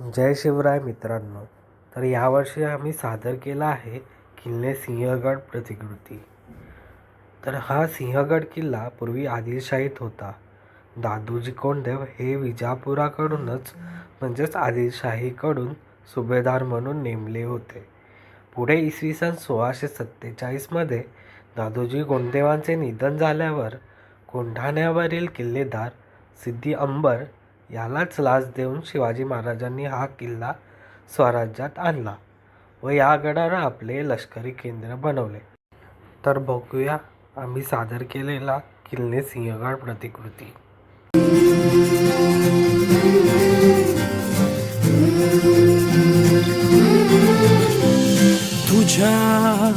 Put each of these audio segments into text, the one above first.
जय शिवराय मित्रांनो. तर यावर्षी आम्ही सादर केला आहे किल्ले सिंहगड प्रतिकृती. तर हा सिंहगड किल्ला पूर्वी आदिलशाहीत होता. दादोजी कोंडदेव हे विजापुराकडूनच म्हणजेच आदिलशाहीकडून सुभेदार म्हणून नेमले होते. पुढे इसवी सन सोळाशे सत्तेचाळीसमध्ये दादोजी कोंडदेवांचे निधन झाल्यावर कोंढाण्यावरील किल्लेदार सिद्धी अंबर यालाच लाच देऊन शिवाजी महाराजांनी हा किल्ला स्वराज्यात आणला व या गडाला आपले लष्करी केंद्र बनवले. तर बघूया आम्ही सादर केलेला किल्ले सिंहगड प्रतिकृती. तुझ्या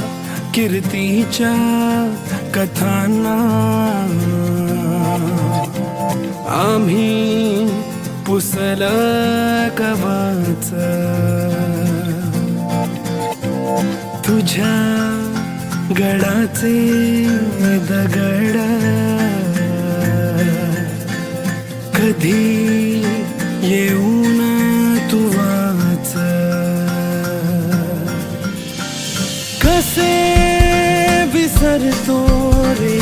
कीर्तीच्या कथांना आम्ही पुसल कवाच तुझ्या गडाचे दगड. कधी येऊन तू वाच. कसे विसरतो रे